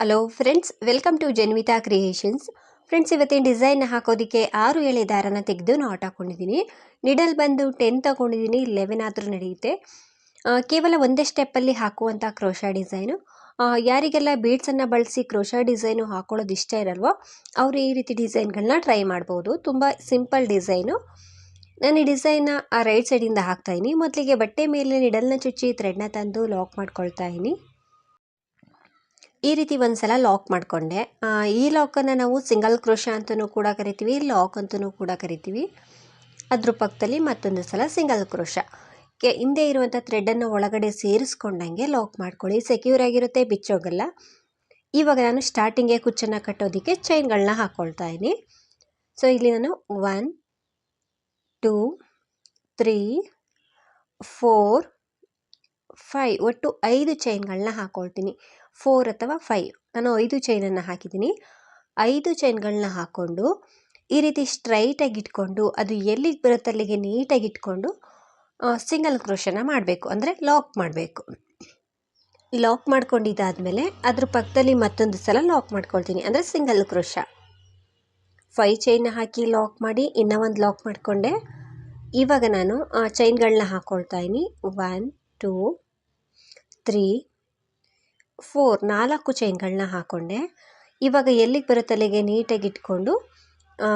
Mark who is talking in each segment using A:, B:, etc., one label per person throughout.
A: Hello friends welcome to Janvitha creations friends ಇವತ್ತಿನ design ಹಾಕೋದಕ್ಕೆ ಆರು ಎಳೆ ದಾರನ ತೆಗೆದು ನಾಟ್ ಹಾಕೊಂಡಿದ್ದೀನಿ ನಿಡಲ್ ಬಂದು ಟೆನ್ ತಗೊಂಡಿದ್ದೀನಿ. ಲೆವೆನ್ ಆದರೂ ನಡೆಯುತ್ತೆ. ಕೇವಲ ಒಂದೇ ಸ್ಟೆಪ್ಪಲ್ಲಿ ಹಾಕುವಂಥ ಕ್ರೋಶಾ ಡಿಸೈನು ಯಾರಿಗೆಲ್ಲ ಬೀಡ್ಸನ್ನು ಬಳಸಿ ಕ್ರೋಶಾ ಡಿಸೈನು ಹಾಕೊಳ್ಳೋದು ಇಷ್ಟ ಇರಲ್ವೋ, ಅವರು ಈ ರೀತಿ ಡಿಸೈನ್ಗಳನ್ನ ಟ್ರೈ ಮಾಡ್ಬೋದು. ತುಂಬ ಸಿಂಪಲ್ ಡಿಸೈನು ನಾನು ಈ ಡಿಸೈನ್ನ ಆ ರೈಟ್ ಸೈಡಿಂದ ಹಾಕ್ತಾಯಿನಿ ಮೊದಲಿಗೆ ಬಟ್ಟೆ ಮೇಲೆ ನಿಡಲ್ನ ಚುಚ್ಚಿ ಥ್ರೆಡ್ನ ತಂದು ಲಾಕ್ ಮಾಡ್ಕೊಳ್ತಾಯಿನಿ ಈ ರೀತಿ ಒಂದ್ಸಲ ಲಾಕ್ ಮಾಡಿಕೊಂಡೆ. ಈ ಲಾಕನ್ನು ನಾವು ಸಿಂಗಲ್ ಕ್ರೋಶ ಅಂತಲೂ ಕೂಡ ಕರಿತೀವಿ ಲಾಕ್ ಅಂತಲೂ ಕೂಡ ಕರಿತೀವಿ. ಅದ್ರ ಪಕ್ಕದಲ್ಲಿ ಮತ್ತೊಂದು ಸಲ ಸಿಂಗಲ್ ಕ್ರೋಶ ಕೆ, ಹಿಂದೆ ಇರುವಂಥ ಥ್ರೆಡನ್ನು ಒಳಗಡೆ ಸೇರಿಸ್ಕೊಂಡಂಗೆ ಲಾಕ್ ಮಾಡ್ಕೊಳ್ಳಿ. ಸೆಕ್ಯೂರ್ ಆಗಿರುತ್ತೆ, ಬಿಚ್ಚೋಗಲ್ಲ. ಇವಾಗ ನಾನು ಸ್ಟಾರ್ಟಿಂಗೆ ಕುಚ್ಚನ್ನು ಕಟ್ಟೋದಕ್ಕೆ ಚೈನ್ಗಳನ್ನ ಹಾಕ್ಕೊಳ್ತಾ ಇದ್ದೀನಿ. ಸೊ ಇಲ್ಲಿ ನಾನು one two three four five ಒಟ್ಟು ಐದು ಚೈನ್ಗಳನ್ನ ಹಾಕ್ಕೊಳ್ತೀನಿ ಫೋರ್ ಅಥವಾ ಫೈವ್ ನಾನು ಐದು ಚೈನನ್ನು ಹಾಕಿದ್ದೀನಿ. ಐದು ಚೈನ್ಗಳನ್ನ ಹಾಕ್ಕೊಂಡು, ಈ ರೀತಿ ಸ್ಟ್ರೈಟಾಗಿ ಇಟ್ಕೊಂಡು, ಅದು ಎಲ್ಲಿಗೆ ಬರುತ್ತೆ ಅಲ್ಲಿಗೆ ನೀಟಾಗಿ ಇಟ್ಕೊಂಡು ಸಿಂಗಲ್ ಕ್ರೋಶನ ಮಾಡಬೇಕು. ಅಂದರೆ ಲಾಕ್ ಮಾಡಬೇಕು. ಲಾಕ್ ಮಾಡ್ಕೊಂಡಿದ್ದಾದಮೇಲೆ, ಅದ್ರ ಪಕ್ಕದಲ್ಲಿ ಮತ್ತೊಂದು ಸಲ ಲಾಕ್ ಮಾಡ್ಕೊಳ್ತೀನಿ. ಅಂದರೆ ಸಿಂಗಲ್ ಕ್ರೋಶ ಫೈ ಚೈನ್ ಹಾಕಿ ಲಾಕ್ ಮಾಡಿ, ಇನ್ನೂ ಒಂದು ಲಾಕ್ ಮಾಡಿಕೊಂಡೆ. ಇವಾಗ ನಾನು ಚೈನ್ಗಳನ್ನ ಹಾಕ್ಕೊಳ್ತಾ ಇದ್ದೀನಿ. ಒನ್ ಟೂ ತ್ರೀ ಫೋರ್ ನಾಲ್ಕು ಚೈನ್ಗಳನ್ನ ಹಾಕ್ಕೊಂಡೆ ಇವಾಗ ಎಲ್ಲಿಗೆ ಬರುತ್ತೆ ಅಲ್ಲಿಗೆ ನೀಟಾಗಿ ಇಟ್ಕೊಂಡು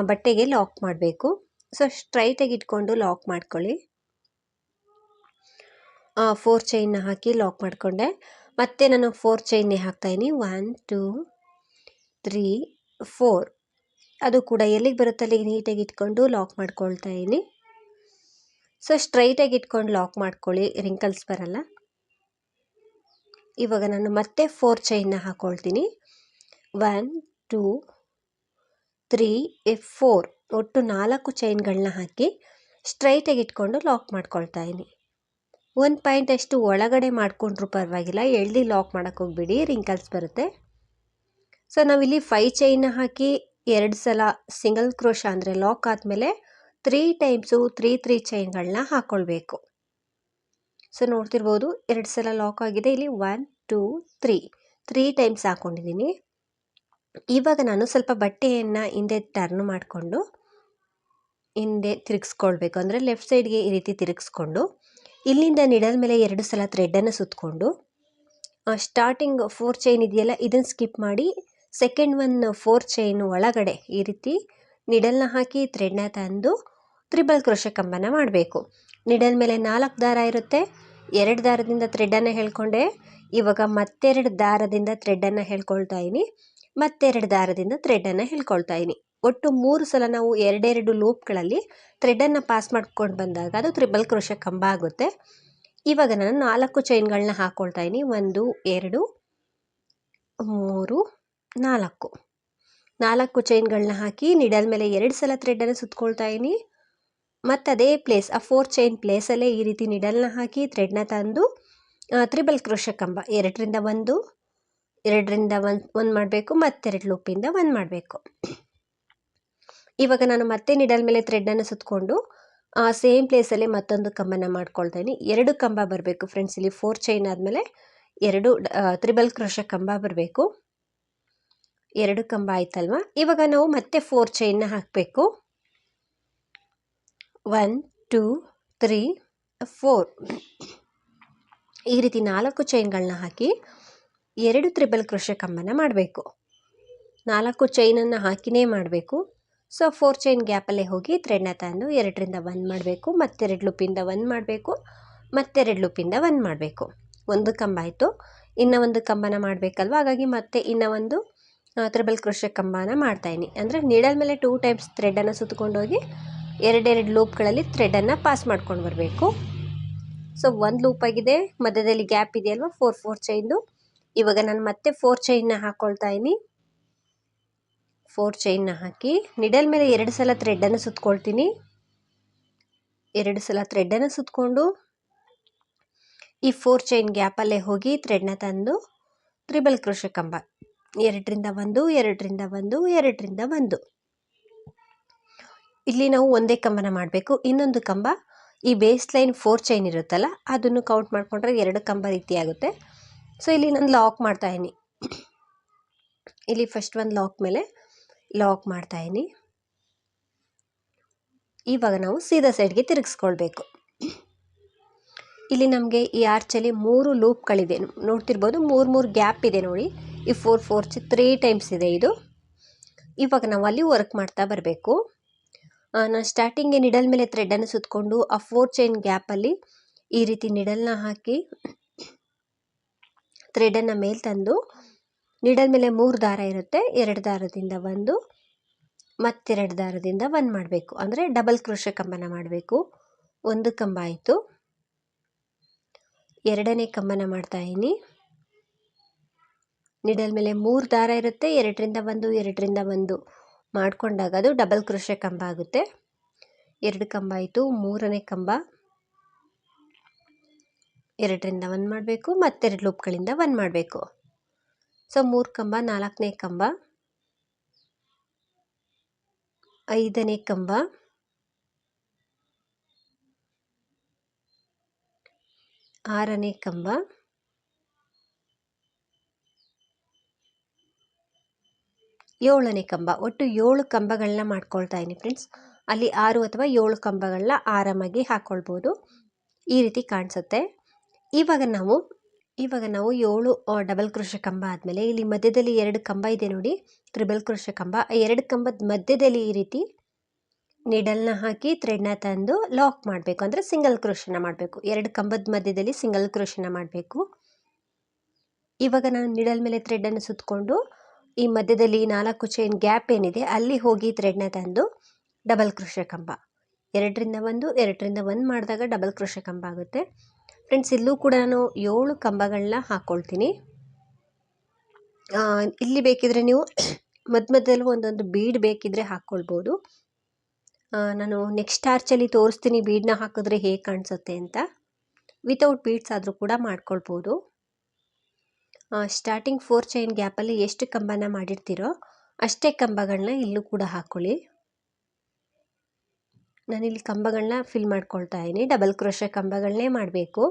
A: ಬಟ್ಟೆಗೆ ಲಾಕ್ ಮಾಡಬೇಕು. ಸೊ, ಸ್ಟ್ರೈಟಾಗಿ ಇಟ್ಕೊಂಡು ಲಾಕ್ ಮಾಡ್ಕೊಳ್ಳಿ. ಫೋರ್ ಚೈನ್ನ ಹಾಕಿ ಲಾಕ್ ಮಾಡಿಕೊಂಡೆ. ಮತ್ತೆ ನಾನು ಫೋರ್ ಚೈನ್ನೇ ಹಾಕ್ತಾಯಿನಿ ಒನ್, ಟೂ, ತ್ರೀ, ಫೋರ್. ಅದು ಕೂಡ ಎಲ್ಲಿಗೆ ಬರುತ್ತೆ ಅಲ್ಲಿಗೆ ನೀಟಾಗಿ ಇಟ್ಕೊಂಡು ಲಾಕ್ ಮಾಡ್ಕೊಳ್ತಾ ಇದ್ದೀನಿ ಸೊ, ಸ್ಟ್ರೈಟಾಗಿ ಇಟ್ಕೊಂಡು ಲಾಕ್ ಮಾಡ್ಕೊಳ್ಳಿ. ರಿಂಕಲ್ಸ್ ಬರಲ್ಲ. ಇವಾಗ ನಾನು ಮತ್ತೆ ಫೋರ್ ಚೈನ್ನ ಹಾಕ್ಕೊಳ್ತೀನಿ ಒನ್ ಟೂ ತ್ರೀ ಫೋರ್ ಒಟ್ಟು ನಾಲ್ಕು ಚೈನ್ಗಳನ್ನ ಹಾಕಿ ಸ್ಟ್ರೈಟಾಗಿ ಇಟ್ಕೊಂಡು ಲಾಕ್ ಮಾಡ್ಕೊಳ್ತಾ ಇದ್ದೀನಿ. ಒಂದು ಪಾಯಿಂಟ್ ಅಷ್ಟು ಒಳಗಡೆ ಮಾಡಿಕೊಂಡ್ರೂ ಪರವಾಗಿಲ್ಲ ಎಳ್ದು ಲಾಕ್ ಮಾಡೋಕ್ಕೆ ಹೋಗ್ಬಿಡಿ ರಿಂಕಲ್ಸ್ ಬರುತ್ತೆ. ಸೊ ನಾವಿಲ್ಲಿ ಫೈ ಚೈನ್ನ ಹಾಕಿ ಎರಡು ಸಲ ಸಿಂಗಲ್ ಕ್ರೋಶ ಅಂದರೆ ಲಾಕ್ ಆದಮೇಲೆ ತ್ರೀ ಟೈಮ್ಸು ತ್ರೀ ತ್ರೀ ಚೈನ್ಗಳನ್ನ ಹಾಕ್ಕೊಳ್ಬೇಕು ಸೊ ನೋಡ್ತಿರ್ಬೋದು ಎರಡು ಸಲ ಲಾಕ್ ಆಗಿದೆ. ಇಲ್ಲಿ one two three three times ಹಾಕ್ಕೊಂಡಿದ್ದೀನಿ ಇವಾಗ ನಾನು ಸ್ವಲ್ಪ ಬಟ್ಟೆಯನ್ನು ಹಿಂದೆ ಟರ್ನ್ ಮಾಡಿಕೊಂಡು ಹಿಂದೆ ತಿರುಗಿಸ್ಕೊಳ್ಬೇಕು. ಅಂದರೆ ಲೆಫ್ಟ್ ಸೈಡ್ಗೆ ಈ ರೀತಿ ತಿರುಗಿಸ್ಕೊಂಡು, ಇಲ್ಲಿಂದ ನಿಡಲ್ ಮೇಲೆ ಎರಡು ಸಲ ಥ್ರೆಡ್ಡನ್ನು ಸುತ್ತಕೊಂಡು ಸ್ಟಾರ್ಟಿಂಗ್ ಫೋರ್ ಚೈನ್ ಇದೆಯಲ್ಲ, ಇದನ್ನು ಸ್ಕಿಪ್ ಮಾಡಿ ಸೆಕೆಂಡ್ ಒನ್ ಫೋರ್ ಚೈನ್ ಒಳಗಡೆ ಈ ರೀತಿ ನಿಡಲ್ನ ಹಾಕಿ ಥ್ರೆಡ್ನ ತಂದು, ತ್ರಿಬಲ್ ಕ್ರೋಶ ಕಂಬನ ಮಾಡಬೇಕು. ನಿಡಲ್ ಮೇಲೆ ನಾಲ್ಕು ದಾರ ಇರುತ್ತೆ. ಎರಡು ದಾರದಿಂದ ಥ್ರೆಡ್ಡನ್ನು ಹೇಳ್ಕೊಂಡೆ. ಇವಾಗ ಮತ್ತೆರಡು ದಾರದಿಂದ ಥ್ರೆಡ್ಡನ್ನು ಹೇಳ್ಕೊಳ್ತಾ ಇದ್ದೀನಿ ಮತ್ತೆರಡು ದಾರದಿಂದ ಥ್ರೆಡ್ಡನ್ನು ಹೇಳ್ಕೊಳ್ತಾ ಇದ್ದೀನಿ ಒಟ್ಟು ಮೂರು ಸಲ ನಾವು ಎರಡೆರಡು ಲೂಪ್ಗಳಲ್ಲಿ ಥ್ರೆಡ್ಡನ್ನು ಪಾಸ್ ಮಾಡ್ಕೊಂಡು ಬಂದಾಗ ಅದು ತ್ರಿಬಲ್ ಕ್ರೋಶ ಕಂಬ ಆಗುತ್ತೆ. ಇವಾಗ ನಾನು ನಾಲ್ಕು ಚೈನ್ಗಳನ್ನ ಹಾಕ್ಕೊಳ್ತಾ ಇದ್ದೀನಿ ಒಂದು, ಎರಡು, ಮೂರು, ನಾಲ್ಕು. ನಾಲ್ಕು ಚೈನ್ಗಳನ್ನ ಹಾಕಿ ನಿಡಲ್ ಮೇಲೆ ಎರಡು ಸಲ ಥ್ರೆಡನ್ನು ಸುತ್ಕೊಳ್ತಾ ಇದ್ದೀನಿ ಮತ್ತು ಅದೇ ಪ್ಲೇಸ್ ಆ ಫೋರ್ ಚೈನ್ ಪ್ಲೇಸಲ್ಲೇ ಈ ರೀತಿ ನಿಡಲ್ನ ಹಾಕಿ ಥ್ರೆಡ್ನ ತಂದು ತ್ರಿಬಲ್ ಕ್ರೋಶ ಕಂಬ. ಎರಡರಿಂದ ಒಂದು ಎರಡರಿಂದ ಒಂದು ಒಂದು ಮಾಡಬೇಕು, ಮತ್ತೆರಡು ಲೂಪಿಂದ ಒಂದು ಮಾಡಬೇಕು. ಇವಾಗ ನಾನು ಮತ್ತೆ ನಿಡಲ್ ಮೇಲೆ ಥ್ರೆಡ್ನ ಸುತ್ತಕೊಂಡು ಆ ಸೇಮ್ ಪ್ಲೇಸಲ್ಲೇ ಮತ್ತೊಂದು ಕಂಬನ ಮಾಡ್ಕೊಳ್ತಾ ಇದ್ದೀನಿ ಎರಡು ಕಂಬ ಬರಬೇಕು ಫ್ರೆಂಡ್ಸ್ ಇಲ್ಲಿ ಫೋರ್ ಚೈನ್ ಆದಮೇಲೆ ಎರಡು ತ್ರಿಬಲ್ ಕ್ರೋಶ ಕಂಬ ಬರಬೇಕು. ಎರಡು ಕಂಬ ಆಯ್ತಲ್ವಾ? ಇವಾಗ ನಾವು ಮತ್ತೆ ಫೋರ್ ಚೈನ್ನ ಹಾಕಬೇಕು. One, two, three, four. ಈ ರೀತಿ ನಾಲ್ಕು ಚೈನ್ಗಳನ್ನ ಹಾಕಿ ಎರಡು ತ್ರಿಬಲ್ ಕೃಷಿ ಕಂಬನ ಮಾಡಬೇಕು. ನಾಲ್ಕು ಚೈನನ್ನು ಹಾಕಿನೇ ಮಾಡಬೇಕು. ಸೊ, ಫೋರ್ ಚೈನ್ ಗ್ಯಾಪಲ್ಲೇ ಹೋಗಿ ಥ್ರೆಡ್ನ ತಂದು ಎರಡರಿಂದ ಒನ್ ಮಾಡಬೇಕು, ಮತ್ತೆರಡು ಲೂಪಿಂದ ಒನ್ ಮಾಡಬೇಕು, ಮತ್ತೆರಡು ಲೂಪಿಂದ ಒನ್ ಮಾಡಬೇಕು. ಒಂದು ಕಂಬ ಆಯಿತು. ಇನ್ನೂ ಒಂದು ಕಂಬನ ಮಾಡಬೇಕಲ್ವ? ಹಾಗಾಗಿ ಮತ್ತೆ ಇನ್ನೂ ಒಂದು ತ್ರಿಬಲ್ ಕೃಷ ಕಂಬನ ಮಾಡ್ತಾಯಿನಿ ಅಂದರೆ ನೀಡಲ್ ಮೇಲೆ ಟೂ ಟೈಮ್ಸ್ ಥ್ರೆಡನ್ನು ಸುತ್ತಕೊಂಡೋಗಿ ಎರಡೆರಡು ಲೂಪ್ಗಳಲ್ಲಿ ಥ್ರೆಡನ್ನು ಪಾಸ್ ಮಾಡ್ಕೊಂಡು ಬರಬೇಕು. ಸೊ ಒಂದು ಲೂಪ್ ಆಗಿದೆ. ಮಧ್ಯದಲ್ಲಿ ಗ್ಯಾಪ್ ಇದೆಯಲ್ವ ಫೋರ್ ಫೋರ್ ಚೈನ್ದು ಇವಾಗ ನಾನು ಮತ್ತೆ ಫೋರ್ ಚೈನ್ನ ಹಾಕ್ಕೊಳ್ತಾ ಇದ್ದೀನಿ ಫೋರ್ ಚೈನ್ನ ಹಾಕಿ ನಿಡಲ್ ಮೇಲೆ ಎರಡು ಸಲ ಥ್ರೆಡನ್ನು ಸುತ್ಕೊಳ್ತೀನಿ. ಎರಡು ಸಲ ಥ್ರೆಡನ್ನು ಸುತ್ತಕೊಂಡು ಈ ಫೋರ್ ಚೈನ್ ಗ್ಯಾಪಲ್ಲೇ ಹೋಗಿ ಥ್ರೆಡ್ನ ತಂದು ತ್ರಿಬಲ್ ಕ್ರೋಶ ಕಂಬ. ಎರಡರಿಂದ ಒಂದು ಎರಡರಿಂದ ಒಂದು ಎರಡರಿಂದ ಒಂದು. ಇಲ್ಲಿ ನಾವು ಒಂದೇ ಕಂಬನ ಮಾಡಬೇಕು. ಇನ್ನೊಂದು ಕಂಬ ಈ ಬೇಸ್ ಲೈನ್ ಫೋರ್ ಚೈನ್ ಇರುತ್ತಲ್ಲ, ಅದನ್ನು ಕೌಂಟ್ ಮಾಡಿಕೊಂಡ್ರೆ ಎರಡು ಕಂಬ ರೀತಿ ಆಗುತ್ತೆ ಸೊ ಇಲ್ಲಿ ನಾನು ಲಾಕ್ ಮಾಡ್ತಾ ಇದ್ದೀನಿ. ಇಲ್ಲಿ ಫಸ್ಟ್ ಒಂದು ಲಾಕ್ ಮೇಲೆ ಲಾಕ್ ಮಾಡ್ತಾ ಮಾಡ್ತಾಯಿನಿ ಇವಾಗ ನಾವು ಸೀದಾ ಸೈಡ್ಗೆ ತಿರುಗಿಸ್ಕೊಳ್ಬೇಕು. ಇಲ್ಲಿ ನಮಗೆ ಈ ಆರ್ಚಲ್ಲಿ ಮೂರು ಲೂಪ್ಗಳಿದೆ ನೋಡ್ತಿರ್ಬೋದು ಮೂರು ಮೂರು ಗ್ಯಾಪ್ ಇದೆ ನೋಡಿ. ಈ ಫೋರ್ ಫೋರ್ ತ್ರೀ ಟೈಮ್ಸ್ ಇದೆ ಇದು. ಇವಾಗ ನಾವು ಅಲ್ಲಿ ವರ್ಕ್ ಮಾಡ್ತಾ ಬರಬೇಕು. ನಾನು ಸ್ಟಾರ್ಟಿಂಗ್ಗೆ ನಿಡಲ್ ಮೇಲೆ ಥ್ರೆಡನ್ನು ಸುತ್ತಕೊಂಡು ಆ ಫೋರ್ ಚೈನ್ ಗ್ಯಾಪಲ್ಲಿ ಈ ರೀತಿ ನಿಡಲ್ನ ಹಾಕಿ ಥ್ರೆಡನ್ನು ಮೇಲೆ ತಂದು ನಿಡಲ್ ಮೇಲೆ ಮೂರು ದಾರ ಇರುತ್ತೆ, ಎರಡು ದಾರದಿಂದ ಒಂದು, ಮತ್ತೆರಡು ದಾರದಿಂದ ಒಂದು ಮಾಡಬೇಕು. ಅಂದರೆ ಡಬಲ್ ಕ್ರೋಶ ಕಂಬನ ಮಾಡಬೇಕು. ಒಂದು ಕಂಬ ಆಯಿತು. ಎರಡನೇ ಕಂಬನ ಮಾಡ್ತಾಯಿನಿ ನಿಡಲ್ ಮೇಲೆ ಮೂರು ದಾರ ಇರುತ್ತೆ, ಎರಡರಿಂದ ಒಂದು ಎರಡರಿಂದ ಒಂದು. ಮಾಡಿಕೊಂಡಾಗ ಅದು ಡಬಲ್ ಕ್ರೋಶ ಕಂಬ ಆಗುತ್ತೆ. ಎರಡು ಕಂಬ ಆಯಿತು, ಮೂರನೇ ಕಂಬ. ಎರಡರಿಂದ ಒಂದು ಮಾಡಬೇಕು, ಮತ್ತೆರಡು ಲೂಪ್ಗಳಿಂದ ಒಂದು ಮಾಡಬೇಕು. ಸೊ ಮೂರು ಕಂಬ, ನಾಲ್ಕನೇ ಕಂಬ. ಐದನೇ ಕಂಬ. ಆರನೇ ಕಂಬ. ಏಳನೇ ಕಂಬ. ಒಟ್ಟು ಏಳು ಕಂಬಗಳನ್ನ ಮಾಡ್ಕೊಳ್ತಾ ಇದ್ದೀನಿ ಫ್ರೆಂಡ್ಸ್ ಅಲ್ಲಿ ಆರು ಅಥವಾ ಏಳು ಕಂಬಗಳನ್ನ ಆರಾಮಾಗಿ ಹಾಕ್ಕೊಳ್ಬೋದು ಈ ರೀತಿ ಕಾಣಿಸುತ್ತೆ. ಇವಾಗ ನಾವು ಇವಾಗ ನಾವು ಏಳು ಡಬಲ್ ಕ್ರೋಶ ಕಂಬ ಆದಮೇಲೆ ಇಲ್ಲಿ ಮಧ್ಯದಲ್ಲಿ ಎರಡು ಕಂಬ ಇದೆ ನೋಡಿ. ತ್ರಿಬಲ್ ಕ್ರೋಶ ಕಂಬ. ಎರಡು ಕಂಬದ ಮಧ್ಯದಲ್ಲಿ ಈ ರೀತಿ ನಿಡಲ್ನ ಹಾಕಿ ಥ್ರೆಡ್ನ ತಂದು ಲಾಕ್ ಮಾಡಬೇಕು. ಅಂದರೆ ಸಿಂಗಲ್ ಕ್ರೋಶನ ಮಾಡಬೇಕು. ಎರಡು ಕಂಬದ ಮಧ್ಯದಲ್ಲಿ ಸಿಂಗಲ್ ಕ್ರೋಶನ ಮಾಡಬೇಕು. ಇವಾಗ ನಾನು ನಿಡಲ್ ಮೇಲೆ ಥ್ರೆಡ್ಡನ್ನು ಸುತ್ತಕೊಂಡು ಈ ಮಧ್ಯದಲ್ಲಿ ನಾಲ್ಕು ಚೈನ್ ಗ್ಯಾಪ್ ಏನಿದೆ, ಅಲ್ಲಿ ಹೋಗಿ ಥ್ರೆಡ್ನ ತಂದು ಡಬಲ್ ಕೃಷಿ ಕಂಬ. ಎರಡರಿಂದ ಒಂದು ಎರಡರಿಂದ ಒಂದು ಮಾಡಿದಾಗ ಡಬಲ್ ಕೃಷಿ ಕಂಬ ಆಗುತ್ತೆ. ಫ್ರೆಂಡ್ಸ್ ಇಲ್ಲೂ ಕೂಡ ನಾನು ಏಳು ಕಂಬಗಳನ್ನ ಹಾಕ್ಕೊಳ್ತೀನಿ ಇಲ್ಲಿ ಬೇಕಿದ್ರೆ ನೀವು ಮಧ್ಯ ಮಧ್ಯದಲ್ಲಿ ಒಂದೊಂದು ಬೀಡ್ ಬೇಕಿದ್ರೆ ಹಾಕ್ಕೊಳ್ಬೋದು ನಾನು ನೆಕ್ಸ್ಟ್ ಆರ್ಚಲ್ಲಿ ತೋರಿಸ್ತೀನಿ ಬೀಡ್ನ ಹಾಕಿದ್ರೆ ಹೇಗೆ ಕಾಣಿಸುತ್ತೆ ಅಂತ. ವಿತೌಟ್ ಬೀಡ್ಸ್ ಆದರೂ ಕೂಡ ಮಾಡ್ಕೊಳ್ಬೋದು. ಸ್ಟಾರ್ಟಿಂಗ್ ಫೋರ್ ಚೈನ್ ಗ್ಯಾಪಲ್ಲಿ ಎಷ್ಟು ಕಂಬನ ಮಾಡಿರ್ತೀರೋ ಅಷ್ಟೇ ಕಂಬಗಳನ್ನ ಇಲ್ಲೂ ಕೂಡ ಹಾಕ್ಕೊಳ್ಳಿ ನಾನಿಲ್ಲಿ ಕಂಬಗಳನ್ನ ಫಿಲ್ ಮಾಡ್ಕೊಳ್ತಾ ಇದ್ದೀನಿ. ಡಬಲ್ ಕ್ರೋಶ ಕಂಬಗಳನ್ನೇ ಮಾಡಬೇಕು.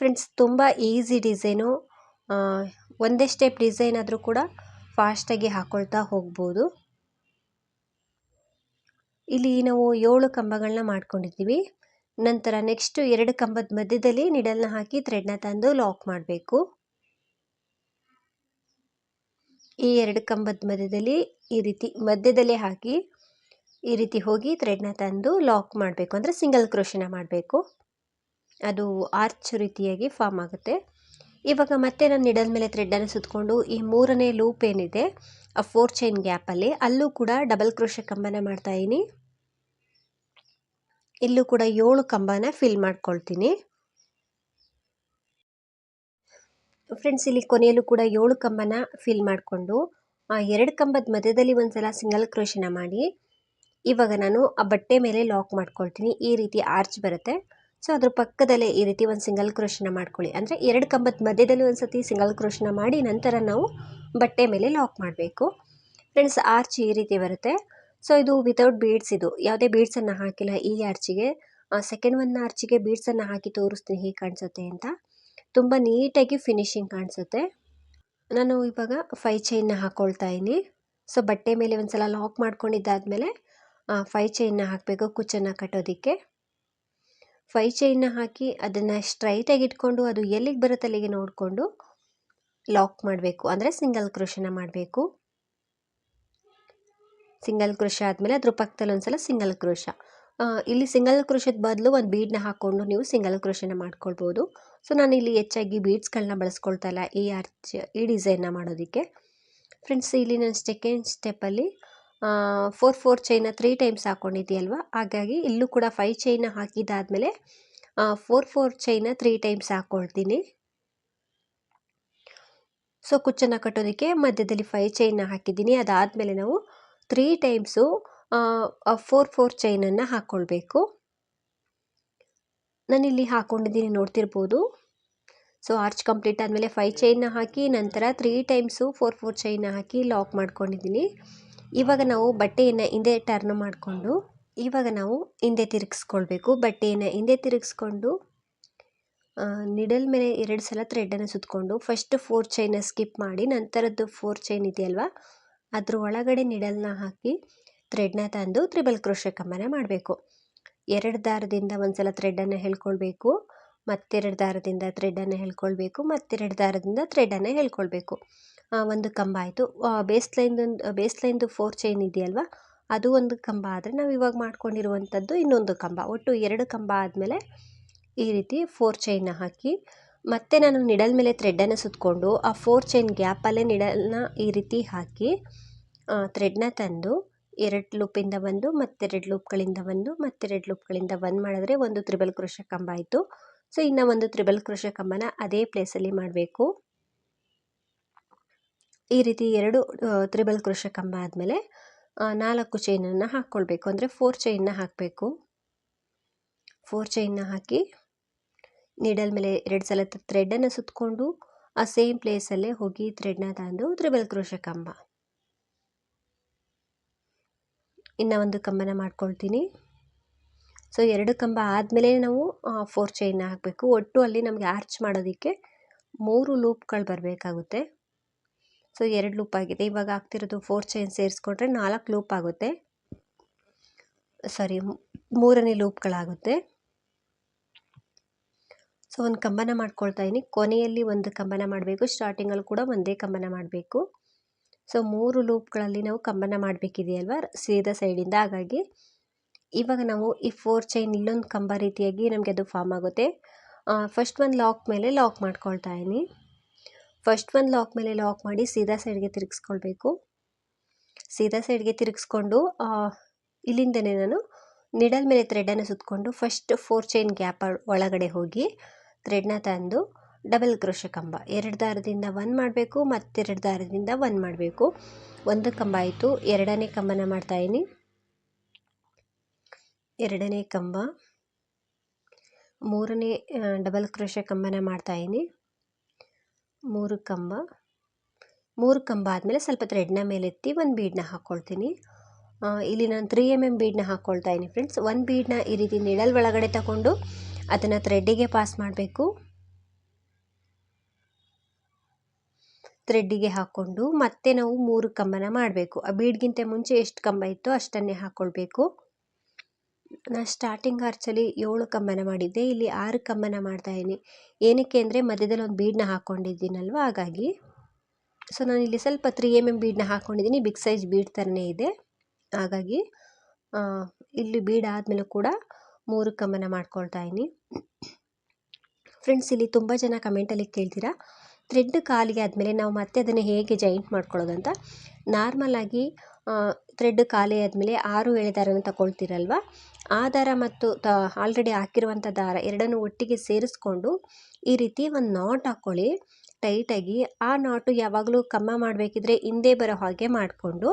A: ಫ್ರೆಂಡ್ಸ್ ತುಂಬ ಈಸಿ ಡಿಸೈನು ಒಂದೇ ಸ್ಟೆಪ್ ಡಿಸೈನ್ ಆದರೂ ಕೂಡ ಫಾಸ್ಟಾಗಿ ಹಾಕ್ಕೊಳ್ತಾ ಹೋಗ್ಬೋದು. ಇಲ್ಲಿ ನಾವು ಏಳು ಕಂಬಗಳನ್ನ ಮಾಡ್ಕೊಂಡಿದ್ದೀವಿ. ನಂತರ ನೆಕ್ಸ್ಟು ಎರಡು ಕಂಬದ ಮಧ್ಯದಲ್ಲಿ ನಿಡಲ್ನ ಹಾಕಿ ಥ್ರೆಡ್ನ ತಂದು ಲಾಕ್ ಮಾಡಬೇಕು. ಈ ಎರಡು ಕಂಬದ ಮಧ್ಯದಲ್ಲಿ ಈ ರೀತಿ, ಮಧ್ಯದಲ್ಲೇ ಹಾಕಿ ಈ ರೀತಿ ಹೋಗಿ ಥ್ರೆಡ್ನ ತಂದು ಲಾಕ್ ಮಾಡಬೇಕು. ಅಂದರೆ ಸಿಂಗಲ್ ಕ್ರೋಶನ ಮಾಡಬೇಕು. ಅದು ಆರ್ಚ್ ರೀತಿಯಾಗಿ ಫಾರ್ಮ್ ಆಗುತ್ತೆ. ಇವಾಗ ಮತ್ತೆ ನಾನು ನಿಡಲ್ ಮೇಲೆ ಥ್ರೆಡ್ಡನ್ನು ಸುತ್ತಕೊಂಡು ಈ ಮೂರನೇ ಲೂಪ್ ಏನಿದೆ, ಆ ಫೋರ್ ಚೈನ್ ಗ್ಯಾಪಲ್ಲಿ ಅಲ್ಲೂ ಕೂಡ ಡಬಲ್ ಕ್ರೋಶ ಕಂಬನ ಮಾಡ್ತಾಯಿನಿ ಇಲ್ಲೂ ಕೂಡ ಏಳು ಕಂಬನ ಫಿಲ್ ಮಾಡ್ಕೊಳ್ತೀನಿ. ಫ್ರೆಂಡ್ಸ್ ಇಲ್ಲಿ ಕೊನೆಯಲ್ಲೂ ಕೂಡ ಏಳು ಕಂಬನ ಫಿಲ್ ಮಾಡಿಕೊಂಡು ಎರಡು ಕಂಬದ ಮಧ್ಯದಲ್ಲಿ ಒಂದ್ಸಲ ಸಿಂಗಲ್ ಕ್ರೋಶನ ಮಾಡಿ. ಇವಾಗ ನಾನು ಆ ಬಟ್ಟೆ ಮೇಲೆ ಲಾಕ್ ಮಾಡ್ಕೊಳ್ತೀನಿ. ಈ ರೀತಿ ಆರ್ಚ್ ಬರುತ್ತೆ. ಸೊ ಅದ್ರ ಪಕ್ಕದಲ್ಲೇ ಈ ರೀತಿ ಒಂದು ಸಿಂಗಲ್ ಕ್ರೋಶನ ಮಾಡ್ಕೊಳ್ಳಿ. ಅಂದರೆ ಎರಡು ಕಂಬದ ಮಧ್ಯದಲ್ಲಿ ಒಂದು ಸತಿ ಸಿಂಗಲ್ ಕ್ರೋಶನ ಮಾಡಿ, ನಂತರ ನಾವು ಬಟ್ಟೆ ಮೇಲೆ ಲಾಕ್ ಮಾಡಬೇಕು. ಫ್ರೆಂಡ್ಸ್ ಆರ್ಚ್ ಈ ರೀತಿ ಬರುತ್ತೆ. ಸೊ ಇದು ವಿತೌಟ್ ಬೀಡ್ಸ್ ಇದು. ಯಾವುದೇ ಬೀಡ್ಸನ್ನು ಹಾಕಿಲ್ಲ ಈ ಆರ್ಚಿಗೆ ಸೆಕೆಂಡ್ ಒನ್ ಆರ್ಚಿಗೆ ಬೀಡ್ಸನ್ನು ಹಾಕಿ ತೋರಿಸ್ತೀನಿ ಹೇಗೆ ಕಾಣಿಸುತ್ತೆ ಅಂತ. ತುಂಬ ನೀಟಾಗಿ ಫಿನಿಶಿಂಗ್ ಕಾಣಿಸುತ್ತೆ. ನಾನು ಇವಾಗ ಫೈ ಚೈನ್ನ ಹಾಕ್ಕೊಳ್ತಾ ಇದ್ದೀನಿ. ಸೊ ಬಟ್ಟೆ ಮೇಲೆ ಒಂದು ಸಲ ಲಾಕ್ ಮಾಡ್ಕೊಂಡಿದ್ದಾದಮೇಲೆ ಫೈ ಚೈನ್ನ ಹಾಕಬೇಕು ಕುಚ್ಚನ್ನು ಕಟ್ಟೋದಕ್ಕೆ. ಫೈ ಚೈನ್ನ ಹಾಕಿ ಅದನ್ನು ಸ್ಟ್ರೈಟಾಗಿ ಇಟ್ಕೊಂಡು ಅದು ಎಲ್ಲಿಗೆ ಬರುತ್ತೆ ಅಲ್ಲಿಗೆ ನೋಡಿಕೊಂಡು ಲಾಕ್ ಮಾಡಬೇಕು. ಅಂದರೆ ಸಿಂಗಲ್ ಕ್ರೋಶನ ಮಾಡಬೇಕು. ಸಿಂಗಲ್ ಕ್ರೋಶ ಆದಮೇಲೆ ಅದ್ರ ಪಕ್ಕದಲ್ಲಿ ಒಂದು ಸಲ ಸಿಂಗಲ್ ಕ್ರೋಶ ಇಲ್ಲಿ ಸಿಂಗಲ್ ಕ್ರೋಷದ ಬದಲು ಒಂದು ಬೀಡ್ನ ಹಾಕ್ಕೊಂಡು ನೀವು ಸಿಂಗಲ್ ಕ್ರೋಶನ ಮಾಡ್ಕೊಳ್ಬೋದು. ಸೊ ನಾನು ಇಲ್ಲಿ ಹೆಚ್ಚಾಗಿ ಬೀಡ್ಸ್ಗಳನ್ನ ಬಳಸ್ಕೊಳ್ತಾ ಇಲ್ಲ, ಈ ಆರ್ಚ್, ಈ ಡಿಸೈನ್ನ ಮಾಡೋದಕ್ಕೆ. ಫ್ರೆಂಡ್ಸ್, ಇಲ್ಲಿ ನಾನು ಸೆಕೆಂಡ್ ಸ್ಟೆಪ್ಪಲ್ಲಿ ಫೋರ್ ಫೋರ್ ಚೈನ ತ್ರೀ ಟೈಮ್ಸ್ ಹಾಕ್ಕೊಂಡಿದ್ದೀಯಲ್ವ ಹಾಗಾಗಿ ಇಲ್ಲೂ ಕೂಡ ಫೈ ಚೈನ ಹಾಕಿದ್ದಾದಮೇಲೆ ಫೋರ್ ಫೋರ್ ಚೈನ ತ್ರೀ ಟೈಮ್ಸ್ ಹಾಕ್ಕೊಳ್ತೀನಿ ಸೊ, ಕುಚ್ಚನ್ನು ಕಟ್ಟೋದಕ್ಕೆ ಮಧ್ಯದಲ್ಲಿ ಫೈ ಚೈನ ಹಾಕಿದ್ದೀನಿ. ಅದಾದಮೇಲೆ ನಾವು ತ್ರೀ ಟೈಮ್ಸು ಫೋರ್ ಫೋರ್ ಚೈನನ್ನು ಹಾಕ್ಕೊಳ್ಬೇಕು ನಾನಿಲ್ಲಿ ಹಾಕ್ಕೊಂಡಿದ್ದೀನಿ ನೋಡ್ತಿರ್ಬೋದು. ಸೊ ಆರ್ಚ್ ಕಂಪ್ಲೀಟ್ ಆದಮೇಲೆ ಫೈ ಚೈನ್ನ ಹಾಕಿ, ನಂತರ ತ್ರೀ ಟೈಮ್ಸು ಫೋರ್ ಫೋರ್ ಚೈನ್ನ ಹಾಕಿ ಲಾಕ್ ಮಾಡ್ಕೊಂಡಿದ್ದೀನಿ. ಇವಾಗ ನಾವು ಬಟ್ಟೆಯನ್ನು ಹಿಂದೆ ಟರ್ನ್ ಮಾಡಿಕೊಂಡು, ಇವಾಗ ನಾವು ಹಿಂದೆ ತಿರುಗಿಸ್ಕೊಳ್ಬೇಕು. ಬಟ್ಟೆಯನ್ನು ಹಿಂದೆ ತಿರುಗಿಸ್ಕೊಂಡು ನಿಡಲ್ ಮೇಲೆ ಎರಡು ಸಲ ಥ್ರೆಡನ್ನು ಸುತ್ತಕೊಂಡು ಫಸ್ಟ್ ಫೋರ್ ಚೈನ ಸ್ಕಿಪ್ ಮಾಡಿ, ನಂತರದ್ದು ಫೋರ್ ಚೈನ್ ಇದೆಯಲ್ವಾ? ಅದ್ರ ಒಳಗಡೆ ನಿಡಲ್ನ ಹಾಕಿ ಥ್ರೆಡ್ನ ತಂದು ತ್ರಿಬಲ್ ಕ್ರೋಶ ಕಂಬನ ಮಾಡಬೇಕು. ಎರಡು ದಾರದಿಂದ ಒಂದು ಸಲ ಥ್ರೆಡನ್ನು ಹೇಳ್ಕೊಳ್ಬೇಕು, ಮತ್ತೆರಡು ದಾರದಿಂದ ಥ್ರೆಡನ್ನು ಹೇಳ್ಕೊಳ್ಬೇಕು, ಮತ್ತೆರಡು ದಾರದಿಂದ ಥ್ರೆಡನ್ನು ಹೇಳ್ಕೊಳ್ಬೇಕು. ಒಂದು ಕಂಬ ಆಯಿತು. ಬೇಸ್ ಲೈನ್ದು ಬೇಸ್ ಲೈನ್ದು ಫೋರ್ ಚೈನ್ ಇದೆಯಲ್ವ? ಅದು ಒಂದು ಕಂಬ ಆದರೆ ನಾವು ಇವಾಗ ಮಾಡ್ಕೊಂಡಿರುವಂಥದ್ದು ಇನ್ನೊಂದು ಕಂಬ. ಒಟ್ಟು ಎರಡು ಕಂಬ ಆದಮೇಲೆ ಈ ರೀತಿ ಫೋರ್ ಚೈನ್ನ ಹಾಕಿ, ಮತ್ತೆ ನಾನು ನಿಡಲ್ ಮೇಲೆ ಥ್ರೆಡನ್ನು ಸುತ್ತಕೊಂಡು ಆ ಫೋರ್ ಚೈನ್ ಗ್ಯಾಪಲ್ಲೇ ನಿಡಲ್ನ ಈ ರೀತಿ ಹಾಕಿ ಥ್ರೆಡ್ನ ತಂದು ಎರಡು ಲೂಪಿಂದ ಒಂದು ಮತ್ತೆರಡು ಲೂಪ್ಗಳಿಂದ ಒಂದು ಮತ್ತೆರಡು ಲೂಪ್ಗಳಿಂದ ಒಂದು ಮಾಡಿದ್ರೆ ಒಂದು ತ್ರಿಬಲ್ ಕೃಷ ಕಂಬ ಆಯಿತು. ಸೊ ಇನ್ನು ಒಂದು ತ್ರಿಬಲ್ ಕೃಷ ಕಂಬನ ಅದೇ ಪ್ಲೇಸಲ್ಲಿ ಮಾಡಬೇಕು. ಈ ರೀತಿ ಎರಡು ತ್ರಿಬಲ್ ಕೃಷ ಕಂಬ ಆದಮೇಲೆ ನಾಲ್ಕು ಚೈನನ್ನು ಹಾಕ್ಕೊಳ್ಬೇಕು. ಅಂದರೆ ಫೋರ್ ಚೈನ್ನ ಹಾಕಬೇಕು. ಫೋರ್ ಚೈನ್ನ ಹಾಕಿ ನೀಡಲ್ ಮೇಲೆ ಎರಡು ಸಲ ಥ್ರೆಡನ್ನು ಸುತ್ತಕೊಂಡು ಆ ಸೇಮ್ ಪ್ಲೇಸಲ್ಲೇ ಹೋಗಿ ಥ್ರೆಡ್ನ ತಂದು ತ್ರಿಬಲ್ ಕ್ರೋಶ ಕಂಬ. ಇನ್ನು ಒಂದು ಕಂಬನ ಮಾಡ್ಕೊಳ್ತೀನಿ. ಸೊ ಎರಡು ಕಂಬ ಆದಮೇಲೆ ನಾವು ಫೋರ್ ಚೈನ್ ಹಾಕಬೇಕು. ಒಟ್ಟು ಅಲ್ಲಿ ನಮಗೆ ಆರ್ಚ್ ಮಾಡೋದಕ್ಕೆ ಮೂರು ಲೂಪ್ಗಳು ಬರಬೇಕಾಗುತ್ತೆ. ಸೊ ಎರಡು ಲೂಪ್ ಆಗಿದೆ. ಇವಾಗ ಆಗ್ತಿರೋದು ಫೋರ್ ಚೈನ್ ಸೇರಿಸ್ಕೊಂಡ್ರೆ ನಾಲ್ಕು ಲೂಪ್ ಆಗುತ್ತೆ. ಸಾರಿ ಮೂರನೇ ಲೂಪ್ಗಳಾಗುತ್ತೆ ಸೊ ಒಂದು ಕಂಬನ ಮಾಡ್ಕೊಳ್ತಾ ಇದ್ದೀನಿ ಕೊನೆಯಲ್ಲಿ ಒಂದು ಕಂಬನ ಮಾಡಬೇಕು. ಸ್ಟಾರ್ಟಿಂಗಲ್ಲಿ ಕೂಡ ಒಂದೇ ಕಂಬನ ಮಾಡಬೇಕು. ಸೊ ಮೂರು ಲೂಪ್ಗಳಲ್ಲಿ ನಾವು ಕಂಬನ ಮಾಡಬೇಕಿದೆಯಲ್ವ? ಸೀದಾ ಸೈಡಿಂದ ಹಾಗಾಗಿ, ಇವಾಗ ನಾವು ಈ ಫೋರ್ ಚೈನ್ ಇಲ್ಲೊಂದು ಕಂಬ ರೀತಿಯಾಗಿ ನಮಗೆ ಅದು ಫಾರ್ಮ್ ಆಗುತ್ತೆ. ಫಸ್ಟ್ ಒಂದು ಲಾಕ್ ಮೇಲೆ ಲಾಕ್ ಮಾಡ್ಕೊಳ್ತಾ ಇದ್ದೀನಿ. ಫಸ್ಟ್ ಒಂದು ಲಾಕ್ ಮೇಲೆ ಲಾಕ್ ಮಾಡಿ ಸೀದಾ ಸೈಡ್ಗೆ ತಿರುಗಿಸ್ಕೊಳ್ಬೇಕು. ಸೀದಾ ಸೈಡ್ಗೆ ತಿರುಗಿಸ್ಕೊಂಡು ಇಲ್ಲಿಂದನೇ ನಾನು ನಿಡಲ್ ಮೇಲೆ ಥ್ರೆಡನ್ನು ಸುತ್ತಕೊಂಡು ಫಸ್ಟ್ ಫೋರ್ ಚೈನ್ ಗ್ಯಾಪ್ ಒಳಗಡೆ ಹೋಗಿ ಥ್ರೆಡ್ನ ತಂದು ಡಬಲ್ ಕ್ರೋಶ ಕಂಬ. ಎರಡು ದಾರದಿಂದ ಒನ್ ಮಾಡಬೇಕು, ಮತ್ತೆರಡು ದಾರದಿಂದ ಒನ್ ಮಾಡಬೇಕು. ಒಂದು ಕಂಬ ಆಯಿತು. ಎರಡನೇ ಕಂಬನ ಮಾಡ್ತಾಯಿನಿ ಎರಡನೇ ಕಂಬ. ಮೂರನೇ ಡಬಲ್ ಕ್ರೋಶ ಕಂಬನ ಮಾಡ್ತಾಯಿನಿ ಮೂರು ಕಂಬ. ಮೂರು ಕಂಬ ಆದಮೇಲೆ ಸ್ವಲ್ಪ ಥ್ರೆಡ್ನ ಮೇಲೆತ್ತಿ ಒಂದು ಬೀಡನ್ನ ಹಾಕ್ಕೊಳ್ತೀನಿ ಇಲ್ಲಿ ನಾನು ತ್ರೀ ಎಂ ಎಂ ಬೀಡನ್ನ ಹಾಕ್ಕೊಳ್ತಾ ಇದ್ದೀನಿ ಫ್ರೆಂಡ್ಸ್ ಒಂದು ಬೀಡನ್ನ ಈ ರೀತಿ ನಿಡಲ್ ಒಳಗಡೆ ತಗೊಂಡು ಅದನ್ನು ಥ್ರೆಡ್ಡಿಗೆ ಪಾಸ್ ಮಾಡಬೇಕು. ಥ್ರೆಡ್ಡಿಗೆ ಹಾಕ್ಕೊಂಡು ಮತ್ತೆ ನಾವು ಮೂರು ಕಂಬನ ಮಾಡಬೇಕು. ಆ ಬೀಡ್ಗಿಂತ ಮುಂಚೆ ಎಷ್ಟು ಕಂಬ ಇತ್ತೋ ಅಷ್ಟನ್ನೇ ಹಾಕ್ಕೊಳ್ಬೇಕು ನಾನು ಸ್ಟಾರ್ಟಿಂಗ್ ಆರ್ಚಲ್ಲಿ ಏಳು ಕಂಬನ ಮಾಡಿದ್ದೆ. ಇಲ್ಲಿ ಆರು ಕಂಬನ ಮಾಡ್ತಾಯಿದ್ದೀನಿ ಏನಕ್ಕೆ ಅಂದರೆ ಮಧ್ಯದಲ್ಲಿ ಒಂದು ಬೀಡನ್ನ ಹಾಕ್ಕೊಂಡಿದ್ದೀನಲ್ವ ಹಾಗಾಗಿ. ಸೊ, ನಾನು ಇಲ್ಲಿ ಸ್ವಲ್ಪ ತ್ರೀ ಎಂ ಎಂ ಬೀಡ್ನ ಹಾಕ್ಕೊಂಡಿದ್ದೀನಿ ಬಿಗ್ ಸೈಜ್ ಬೀಡ್ ಥರನೇ ಇದೆ. ಹಾಗಾಗಿ ಇಲ್ಲಿ ಬೀಡ್ ಆದಮೇಲೂ ಕೂಡ ಮೂರು ಕಂಬನ ಮಾಡ್ಕೊಳ್ತಾ ಇದ್ದೀನಿ. ಫ್ರೆಂಡ್ಸ್, ಇಲ್ಲಿ ತುಂಬ ಜನ ಕಮೆಂಟಲ್ಲಿ ಕೇಳ್ತೀರಾ? ಥ್ರೆಡ್ ಖಾಲಿ ಆದಮೇಲೆ ನಾವು ಮತ್ತೆ ಅದನ್ನು ಹೇಗೆ ಜಾಯಿಂಟ್ ಮಾಡ್ಕೊಳ್ಳೋದಂತ ನಾರ್ಮಲಾಗಿ ಥ್ರೆಡ್ ಖಾಲಿ ಆದಮೇಲೆ ಆರು ಎಳೆ ದಾರನ ತಗೊಳ್ತೀರಲ್ವ? ಆ ದಾರ ಮತ್ತು ತ ಆಲ್ರೆಡಿ ಹಾಕಿರುವಂಥ ದಾರ ಎರಡನ್ನು ಒಟ್ಟಿಗೆ ಸೇರಿಸ್ಕೊಂಡು ಈ ರೀತಿ ಒಂದು ನಾಟ್ ಹಾಕ್ಕೊಳ್ಳಿ ಟೈಟಾಗಿ ಆ ನಾಟು ಯಾವಾಗಲೂ ಕಮ್ಮ ಮಾಡಬೇಕಿದ್ರೆ ಹಿಂದೆ ಬರೋ ಹಾಗೆ ಮಾಡಿಕೊಂಡು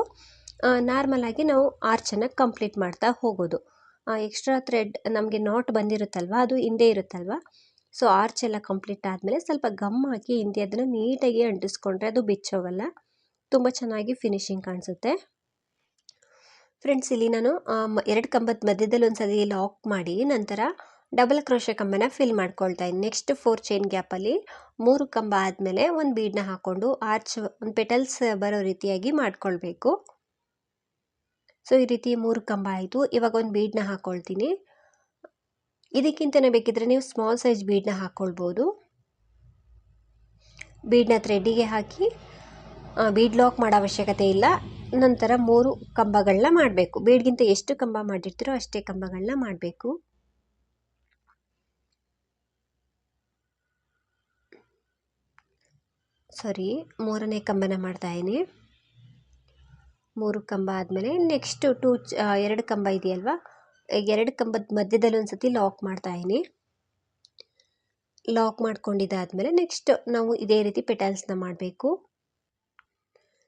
A: ನಾರ್ಮಲಾಗಿ ನಾವು ಆರ್ಚನ್ನು ಕಂಪ್ಲೀಟ್ ಮಾಡ್ತಾ ಹೋಗೋದು. ಎಕ್ಸ್ಟ್ರಾ ಥ್ರೆಡ್ ನಮಗೆ ನಾಟ್ ಬಂದಿರುತ್ತಲ್ವ? ಅದು ಹಿಂದೆ ಇರುತ್ತಲ್ವ? ಸೊ ಆರ್ಚ್ ಎಲ್ಲ ಕಂಪ್ಲೀಟ್ ಆದಮೇಲೆ ಸ್ವಲ್ಪ ಗಮ್ ಹಾಕಿ ಹಿಂದೆ ಅದನ್ನು ನೀಟಾಗಿ ಅಂಟಿಸ್ಕೊಂಡ್ರೆ ಅದು ಬಿಚ್ಚೋಗಲ್ಲ. ತುಂಬ ಚೆನ್ನಾಗಿ ಫಿನಿಶಿಂಗ್ ಕಾಣಿಸುತ್ತೆ. ಫ್ರೆಂಡ್ಸ್, ಇಲ್ಲಿ ನಾನು ಎರಡು ಕಂಬದ ಮಧ್ಯದಲ್ಲಿ ಒಂದು ಲಾಕ್ ಮಾಡಿ ನಂತರ ಡಬಲ್ ಕ್ರೋಶೆ ಕಂಬನ ಫಿಲ್ ಮಾಡ್ಕೊಳ್ತಾ ಇದ್ದೀನಿ ನೆಕ್ಸ್ಟ್ ಫೋರ್ ಚೈನ್ ಗ್ಯಾಪಲ್ಲಿ ಮೂರು ಕಂಬ ಆದಮೇಲೆ ಒಂದು ಬೀಡನ್ನ ಹಾಕ್ಕೊಂಡು ಆರ್ಚ್, ಒಂದು ಪೆಟಲ್ಸ್ ಬರೋ ರೀತಿಯಾಗಿ ಮಾಡ್ಕೊಳ್ಬೇಕು. ಸೊ ಈ ರೀತಿ ಮೂರು ಕಂಬ ಆಯಿತು. ಇವಾಗ ಒಂದು ಬೀಡನ್ನ ಹಾಕ್ಕೊಳ್ತೀನಿ ಇದಕ್ಕಿಂತಲೇ ಬೇಕಿದ್ರೆ ನೀವು ಸ್ಮಾಲ್ ಸೈಜ್ ಬೀಡನ್ನ ಹಾಕ್ಕೊಳ್ಬೋದು ಬೀಡನ್ನ ಥ್ರೆಡ್ಡಿಗೆ ಹಾಕಿ ಬೀಡ್ ಲಾಕ್ ಮಾಡೋ ಅವಶ್ಯಕತೆ ಇಲ್ಲ. ನಂತರ ಮೂರು ಕಂಬಗಳನ್ನ ಮಾಡಬೇಕು. ಬೀಡ್ಗಿಂತ ಎಷ್ಟು ಕಂಬ ಮಾಡಿರ್ತೀರೋ ಅಷ್ಟೇ ಕಂಬಗಳನ್ನ ಮಾಡಬೇಕು. ಸಾರಿ, ಮೂರನೇ ಕಂಬನ ಮಾಡ್ತಾ ಇದ್ದೀನಿ. ಮೂರು ಕಂಬ ಆದಮೇಲೆ ನೆಕ್ಸ್ಟು ಟೂ ಎರಡು ಕಂಬ ಇದೆಯಲ್ವಾ? ಎರಡು ಕಂಬದ ಮಧ್ಯದಲ್ಲಿ ಒಂದು ಸತಿ ಲಾಕ್ ಮಾಡ್ತಾಯಿನಿ ಲಾಕ್ ಮಾಡ್ಕೊಂಡಿದ್ದಾದಮೇಲೆ ನೆಕ್ಸ್ಟ್ ನಾವು ಇದೇ ರೀತಿ ಪೆಟಲ್ಸ್ನ ಮಾಡಬೇಕು.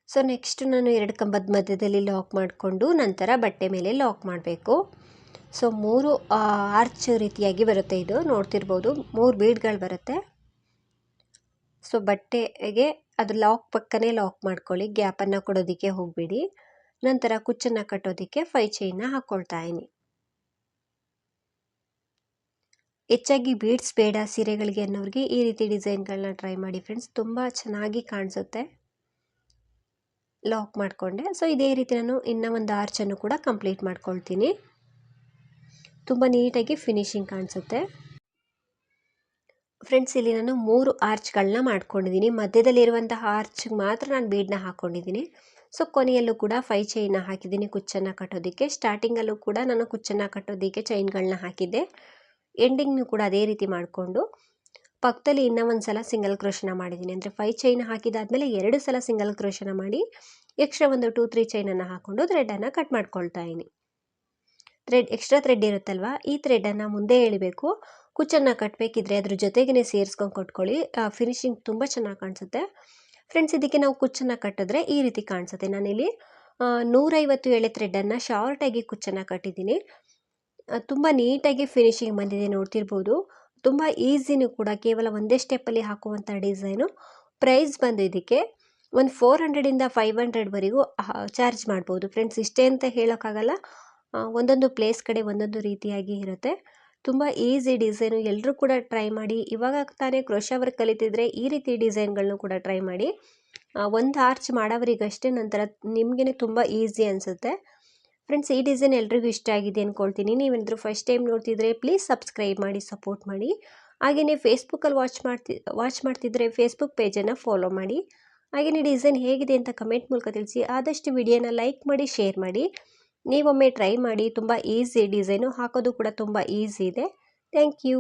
A: ಸೊ ನೆಕ್ಸ್ಟ್ ನಾನು ಎರಡು ಕಂಬದ ಮಧ್ಯದಲ್ಲಿ ಲಾಕ್ ಮಾಡಿಕೊಂಡು ನಂತರ ಬಟ್ಟೆ ಮೇಲೆ ಲಾಕ್ ಮಾಡಬೇಕು. ಸೊ ಮೂರು ಆರ್ಚ್ ರೀತಿಯಾಗಿ ಬರುತ್ತೆ ಇದು. ನೋಡ್ತಿರ್ಬೋದು, ಮೂರು ಬೀಡ್ಗಳು ಬರುತ್ತೆ. ಸೊ ಬಟ್ಟೆಗೆ ಅದು ಲಾಕ್ ಪಕ್ಕನೇ ಲಾಕ್ ಮಾಡ್ಕೊಳ್ಳಿ. ಗ್ಯಾಪನ್ನು ಕೊಡೋದಕ್ಕೆ ಹೋಗಬೇಡಿ. ನಂತರ ಕುಚ್ಚನ್ನು ಕಟ್ಟೋದಕ್ಕೆ ಫೈ ಚೈನ್ನ ಹಾಕ್ಕೊಳ್ತಾ ಇದ್ದೀನಿ. ಹೆಚ್ಚಾಗಿ ಬೀಡ್ಸ್, ಬೇಡ ಸೀರೆಗಳಿಗೆ ಅನ್ನೋರಿಗೆ ಈ ರೀತಿ ಡಿಸೈನ್ಗಳನ್ನ ಟ್ರೈ ಮಾಡಿ ಫ್ರೆಂಡ್ಸ್. ತುಂಬ ಚೆನ್ನಾಗಿ ಕಾಣಿಸುತ್ತೆ. ಲಾಕ್ ಮಾಡಿಕೊಂಡೆ. ಸೊ, ಇದೇ ರೀತಿ ನಾನು ಇನ್ನೂ ಒಂದು ಆರ್ಚನ್ನು ಕೂಡ ಕಂಪ್ಲೀಟ್ ಮಾಡ್ಕೊಳ್ತೀನಿ. ತುಂಬ ನೀಟಾಗಿ ಫಿನಿಶಿಂಗ್ ಕಾಣಿಸುತ್ತೆ. ಫ್ರೆಂಡ್ಸ್, ಇಲ್ಲಿ ನಾನು ಮೂರು ಆರ್ಚ್ಗಳನ್ನ ಮಾಡ್ಕೊಂಡಿದ್ದೀನಿ. ಮಧ್ಯದಲ್ಲಿರುವಂತಹ ಆರ್ಚ್ಗೆ ಮಾತ್ರ ನಾನು ಬೀಡನ್ನ ಹಾಕ್ಕೊಂಡಿದ್ದೀನಿ ಸೊ, ಕೊನೆಯಲ್ಲೂ ಕೂಡ ಫೈ ಚೈನ್ನ ಹಾಕಿದ್ದೀನಿ ಕುಚ್ಚನ್ನು ಕಟ್ಟೋದಕ್ಕೆ. ಸ್ಟಾರ್ಟಿಂಗಲ್ಲೂ ಕೂಡ ನಾನು ಕುಚ್ಚನ್ನು ಕಟ್ಟೋದಕ್ಕೆ ಚೈನ್ಗಳನ್ನ ಹಾಕಿದ್ದೆ. ಎಂಡಿಂಗ್ನು ಕೂಡ ಅದೇ ರೀತಿ ಮಾಡಿಕೊಂಡು, ಪಕ್ಕದಲ್ಲಿ ಇನ್ನೂ ಒಂದು ಸಲ ಸಿಂಗಲ್ ಕ್ರೋಶನ ಮಾಡಿದ್ದೀನಿ ಅಂದರೆ ಫೈವ್ ಚೈನ್ ಹಾಕಿದಾದ್ಮೇಲೆ ಎರಡು ಸಲ ಸಿಂಗಲ್ ಕ್ರೋಶನ ಮಾಡಿ ಎಕ್ಸ್ಟ್ರಾ ಒಂದು ಟೂ ತ್ರೀ ಚೈನನ್ನು ಹಾಕ್ಕೊಂಡು ಥ್ರೆಡನ್ನು ಕಟ್ ಮಾಡ್ಕೊಳ್ತಾ ಇದ್ದೀನಿ ಥ್ರೆಡ್ ಎಕ್ಸ್ಟ್ರಾ ಥ್ರೆಡ್ ಇರುತ್ತಲ್ವ? ಈ ಥ್ರೆಡನ್ನು ಮುಂದೆ ಎಳಿಬೇಕು. ಕುಚ್ಚನ್ನು ಕಟ್ಟಬೇಕಿದ್ರೆ ಅದ್ರ ಜೊತೆಗೇ ಸೇರಿಸ್ಕೊಂಡು ಕೊಟ್ಕೊಳ್ಳಿ. ಫಿನಿಶಿಂಗ್ ತುಂಬ ಚೆನ್ನಾಗಿ ಕಾಣಿಸುತ್ತೆ. ಫ್ರೆಂಡ್ಸ್ ಇದಕ್ಕೆ ನಾವು ಕುಚ್ಚನ್ನು ಕಟ್ಟಿದ್ರೆ ಈ ರೀತಿ ಕಾಣಿಸುತ್ತೆ. ನಾನಿಲ್ಲಿ ನೂರೈವತ್ತು ಎಳೆ ಥ್ರೆಡನ್ನು ಶಾರ್ಟಾಗಿ ಕುಚ್ಚನ್ನು ಕಟ್ಟಿದ್ದೀನಿ ತುಂಬ ನೀಟಾಗಿ ಫಿನಿಶಿಂಗ್ ಬಂದಿದೆ ನೋಡ್ತಿರ್ಬೋದು. ತುಂಬ ಈಸಿನೂ ಕೂಡ ಕೇವಲ ಒಂದೇ ಸ್ಟೆಪ್ಪಲ್ಲಿ ಹಾಕುವಂಥ ಡಿಸೈನು ಪ್ರೈಸ್ ಬಂದು ಇದಕ್ಕೆ ಒಂದು ಫೋರ್ ಹಂಡ್ರೆಡಿಂದ ಫೈವ್ ಹಂಡ್ರೆಡ್ವರೆಗೂ ಚಾರ್ಜ್ ಮಾಡ್ಬೋದು. ಫ್ರೆಂಡ್ಸ್ ಇಷ್ಟೇ ಅಂತ ಹೇಳೋಕ್ಕಾಗಲ್ಲ. ಒಂದೊಂದು ಪ್ಲೇಸ್ ಕಡೆ ಒಂದೊಂದು ರೀತಿಯಾಗಿ ಇರುತ್ತೆ. ತುಂಬ ಈಸಿ ಡಿಸೈನು ಎಲ್ಲರೂ ಕೂಡ ಟ್ರೈ ಮಾಡಿ. ಇವಾಗ ತಾನೇ ಕ್ರೋಶ ವರ್ಕ್ ಕಲಿತಿದ್ರೆ ಈ ರೀತಿ ಡಿಸೈನ್ಗಳನ್ನು ಕೂಡ ಟ್ರೈ ಮಾಡಿ. ಒಂದು ಆರ್ಚ್ ಮಾಡೋವರಿಗಷ್ಟೇ ನಂತರ ನಿಮಗೇ ತುಂಬ ಈಸಿ ಅನಿಸುತ್ತೆ. ಫ್ರೆಂಡ್ಸ್ ಈ ಡಿಸೈನ್ ಎಲ್ರಿಗೂ ಇಷ್ಟ ಆಗಿದೆ ಅಂದ್ಕೊಳ್ತೀನಿ ನೀವೇನಾದರೂ ಫಸ್ಟ್ ಟೈಮ್ ನೋಡ್ತಿದ್ರೆ ಪ್ಲೀಸ್ ಸಬ್ಸ್ಕ್ರೈಬ್ ಮಾಡಿ ಸಪೋರ್ಟ್ ಮಾಡಿ. ಹಾಗೆಯೇ ಫೇಸ್ಬುಕ್ಕಲ್ಲಿ ವಾಚ್ ಮಾಡ್ತಿ ವಾಚ್ ಮಾಡ್ತಿದ್ರೆ ಫೇಸ್ಬುಕ್ ಪೇಜನ್ನು ಫಾಲೋ ಮಾಡಿ. ಹಾಗೆಯೇ ಡಿಸೈನ್ ಹೇಗಿದೆ ಅಂತ ಕಮೆಂಟ್ ಮೂಲಕ ತಿಳಿಸಿ. ಆದಷ್ಟು ವಿಡಿಯೋನ ಲೈಕ್ ಮಾಡಿ ಶೇರ್ ಮಾಡಿ. ನೀವೊಮ್ಮೆ ಟ್ರೈ ಮಾಡಿ. ತುಂಬ ಈಸಿ ಡಿಸೈನು ಹಾಕೋದು ಕೂಡ ತುಂಬ ಈಸಿ ಇದೆ. Thank you